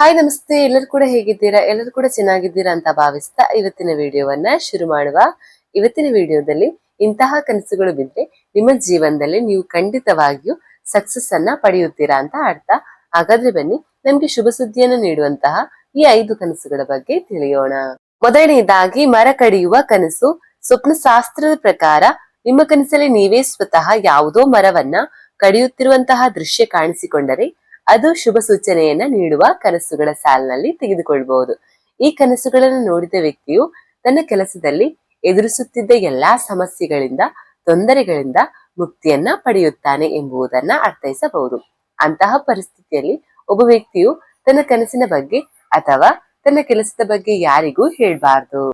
Hi ನಮಸ್ತೆ. ಎಲ್ಲರೂ ಕೂಡ ಹೇಗಿದ್ದೀರಾ? ಎಲ್ಲರೂ ಕೂಡ ಚೆನ್ನಾಗಿದ್ದೀರಾ ಅಂತ ಭಾವಿಸ್ತಾ ಇವತ್ತಿನ ವಿಡಿಯೋವನ್ನ ಶುರು ಮಾಡುವ. ಇವತ್ತಿನ ವಿಡಿಯೋದಲ್ಲಿ ಇಂತಹ ಕನಸುಗಳು ಬಿದ್ದರೆ ನಿಮ್ಮ ಜೀವನದಲ್ಲಿ ನೀವು ಖಂಡಿತವಾಗಿಯೂ ಸಕ್ಸಸ್ ಅನ್ನ ಪಡೆಯುತ್ತೀರಾ ಅಂತ ಅರ್ಥ. ಹಾಗಾದ್ರೆ ಬನ್ನಿ, ನಮ್ಗೆ ಶುಭ ಸುದ್ದಿಯನ್ನು ನೀಡುವಂತಹ ಈ ಐದು ಕನಸುಗಳ ಬಗ್ಗೆ ತಿಳಿಯೋಣ. ಮೊದಲನೆಯದಾಗಿ ಮರ ಕಡಿಯುವ ಕನಸು. ಸ್ವಪ್ನ ಶಾಸ್ತ್ರದ ಪ್ರಕಾರ ನಿಮ್ಮ ಕನಸಲ್ಲಿ ನೀವೇ ಸ್ವತಃ ಯಾವುದೋ ಮರವನ್ನ ಕಡಿಯುತ್ತಿರುವಂತಹ ದೃಶ್ಯ ಕಾಣಿಸಿಕೊಂಡರೆ ಅದು ಶುಭ ಸೂಚನೆಯನ್ನ ನೀಡುವ ಕನಸುಗಳ ಸಾಲಿನಲ್ಲಿ ತೆಗೆದುಕೊಳ್ಬಹುದು. ಈ ಕನಸುಗಳನ್ನು ನೋಡಿದ ವ್ಯಕ್ತಿಯು ತನ್ನ ಕೆಲಸದಲ್ಲಿ ಎದುರಿಸುತ್ತಿದ್ದ ಎಲ್ಲಾ ಸಮಸ್ಯೆಗಳಿಂದ, ತೊಂದರೆಗಳಿಂದ ಮುಕ್ತಿಯನ್ನ ಪಡೆಯುತ್ತಾನೆ ಎಂಬುದನ್ನ ಅರ್ಥೈಸಬಹುದು. ಅಂತಹ ಪರಿಸ್ಥಿತಿಯಲ್ಲಿ ಒಬ್ಬ ವ್ಯಕ್ತಿಯು ತನ್ನ ಕನಸಿನ ಬಗ್ಗೆ ಅಥವಾ ತನ್ನ ಕೆಲಸದ ಬಗ್ಗೆ ಯಾರಿಗೂ ಹೇಳಬಾರದು.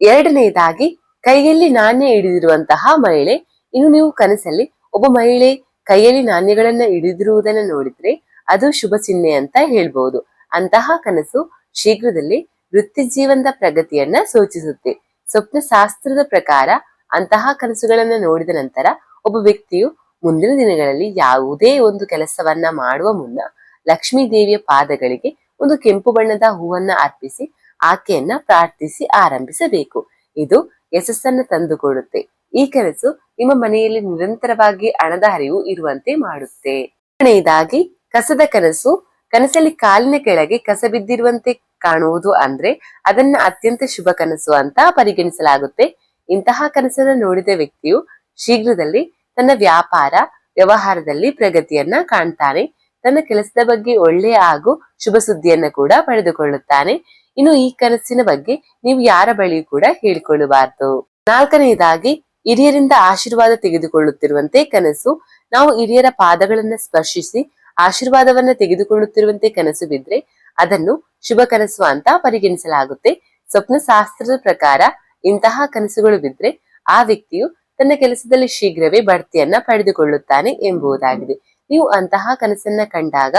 ಎರಡನೆಯದಾಗಿ ಕೈಯಲ್ಲಿ ನಾಣ್ಯ ಹಿಡಿದಿರುವಂತಹ ಮಹಿಳೆ, ಇನ್ನು ನೀವು ಕನಸಲ್ಲಿ ಒಬ್ಬ ಮಹಿಳೆ ಕೈಯಲ್ಲಿ ನಾಣ್ಯಗಳನ್ನ ಹಿಡಿದಿರುವುದನ್ನ ನೋಡಿದ್ರೆ ಅದು ಶುಭ ಚಿಹ್ನೆ ಅಂತ ಹೇಳ್ಬಹುದು ಅಂತಹ ಕನಸು ಶೀಘ್ರದಲ್ಲಿ ವೃತ್ತಿ ಜೀವನದ ಪ್ರಗತಿಯನ್ನ ಸೂಚಿಸುತ್ತೆ. ಸ್ವಪ್ನ ಶಾಸ್ತ್ರದ ಪ್ರಕಾರ ಅಂತಹ ಕನಸುಗಳನ್ನ ನೋಡಿದ ನಂತರ ಒಬ್ಬ ವ್ಯಕ್ತಿಯು ಮುಂದಿನ ದಿನಗಳಲ್ಲಿ ಯಾವುದೇ ಒಂದು ಕೆಲಸವನ್ನ ಮಾಡುವ ಮುನ್ನ ಲಕ್ಷ್ಮೀ ದೇವಿಯ ಪಾದಗಳಿಗೆ ಒಂದು ಕೆಂಪು ಬಣ್ಣದ ಹೂವನ್ನ ಅರ್ಪಿಸಿ ಆಕೆಯನ್ನ ಪ್ರಾರ್ಥಿಸಿ ಆರಂಭಿಸಬೇಕು. ಇದು ಯಶಸ್ಸನ್ನ ತಂದುಕೊಡುತ್ತೆ. ಈ ಕನಸು ನಿಮ್ಮ ಮನೆಯಲ್ಲಿ ನಿರಂತರವಾಗಿ ಹಣದ ಹರಿವು ಇರುವಂತೆ ಮಾಡುತ್ತೆ. ಎರಡನೆಯದಾಗಿ ಕಸದ ಕನಸು ಕನಸಲ್ಲಿ ಕಾಲಿನ ಕೆಳಗೆ ಕಸ ಬಿದ್ದಿರುವಂತೆ ಕಾಣುವುದು ಅಂದ್ರೆ ಅದನ್ನ ಅತ್ಯಂತ ಶುಭ ಕನಸು ಅಂತ ಪರಿಗಣಿಸಲಾಗುತ್ತೆ. ಇಂತಹ ಕನಸನ್ನು ನೋಡಿದ ವ್ಯಕ್ತಿಯು ಶೀಘ್ರದಲ್ಲಿ ತನ್ನ ವ್ಯಾಪಾರ, ವ್ಯವಹಾರದಲ್ಲಿ ಪ್ರಗತಿಯನ್ನ ಕಾಣ್ತಾನೆ. ತನ್ನ ಕೆಲಸದ ಬಗ್ಗೆ ಒಳ್ಳೆಯ ಹಾಗೂ ಶುಭ ಸುದ್ದಿಯನ್ನ ಕೂಡ ಪಡೆದುಕೊಳ್ಳುತ್ತಾನೆ. ಇನ್ನು ಈ ಕನಸಿನ ಬಗ್ಗೆ ನೀವು ಯಾರ ಬಳಿಯೂ ಕೂಡ ಹೇಳಿಕೊಳ್ಳಬಾರದು. ನಾಲ್ಕನೆಯದಾಗಿ, ಹಿರಿಯರಿಂದ ಆಶೀರ್ವಾದ ತೆಗೆದುಕೊಳ್ಳುತ್ತಿರುವಂತೆ ಕನಸು. ನಾವು ಹಿರಿಯರ ಪಾದಗಳನ್ನ ಸ್ಪರ್ಶಿಸಿ ಆಶೀರ್ವಾದವನ್ನ ತೆಗೆದುಕೊಳ್ಳುತ್ತಿರುವಂತೆ ಕನಸು ಬಿದ್ರೆ ಅದನ್ನು ಶುಭ ಕನಸು ಅಂತ ಪರಿಗಣಿಸಲಾಗುತ್ತೆ. ಸ್ವಪ್ನ ಶಾಸ್ತ್ರದ ಪ್ರಕಾರ ಇಂತಹ ಕನಸುಗಳು ಬಿದ್ರೆ ಆ ವ್ಯಕ್ತಿಯು ತನ್ನ ಕೆಲಸದಲ್ಲಿ ಶೀಘ್ರವೇ ಬಡ್ತಿಯನ್ನ ಪಡೆದುಕೊಳ್ಳುತ್ತಾನೆ ಎಂಬುದಾಗಿದೆ. ನೀವು ಅಂತಹ ಕನಸನ್ನ ಕಂಡಾಗ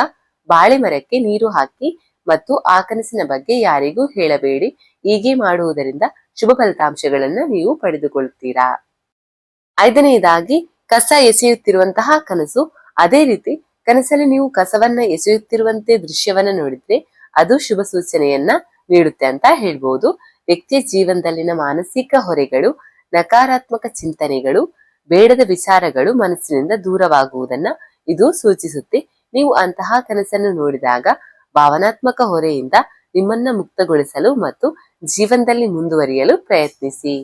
ಬಾಳೆ ಮರಕ್ಕೆ ನೀರು ಹಾಕಿ ಮತ್ತು ಆ ಕನಸಿನ ಬಗ್ಗೆ ಯಾರಿಗೂ ಹೇಳಬೇಡಿ. ಹೀಗೆ ಮಾಡುವುದರಿಂದ ಶುಭ ಫಲಿತಾಂಶಗಳನ್ನ ನೀವು ಪಡೆದುಕೊಳ್ಳುತ್ತೀರಾ ಐದನೆಯದಾಗಿ ಕಸ ಎಸೆಯುತ್ತಿರುವಂತಹ ಕನಸು ಅದೇ ರೀತಿ ಕನಸಲ್ಲಿ ನೀವು ಕಸವನ್ನ ಎಸೆಯುತ್ತಿರುವಂತೆ ದೃಶ್ಯವನ್ನ ನೋಡಿದ್ರೆ ಅದು ಶುಭ ಸೂಚನೆಯನ್ನ ನೀಡುತ್ತೆ ಅಂತ ಹೇಳ್ಬೋದು. ವ್ಯಕ್ತಿಯ ಜೀವನದಲ್ಲಿನ ಮಾನಸಿಕ ಹೊರೆಗಳು, ನಕಾರಾತ್ಮಕ ಚಿಂತನೆಗಳು, ಬೇಡದ ವಿಚಾರಗಳು ಮನಸ್ಸಿನಿಂದ ದೂರವಾಗುವುದನ್ನ ಇದು ಸೂಚಿಸುತ್ತೆ. ನೀವು ಅಂತಹ ಕನಸನ್ನು ನೋಡಿದಾಗ ಭಾವನಾತ್ಮಕ ಹೊರೆಯಿಂದ ನಿಮ್ಮನ್ನ ಮುಕ್ತಗೊಳಿಸಲು ಮತ್ತು ಜೀವನದಲ್ಲಿ ಮುಂದುವರಿಯಲು ಪ್ರಯತ್ನಿಸಿ.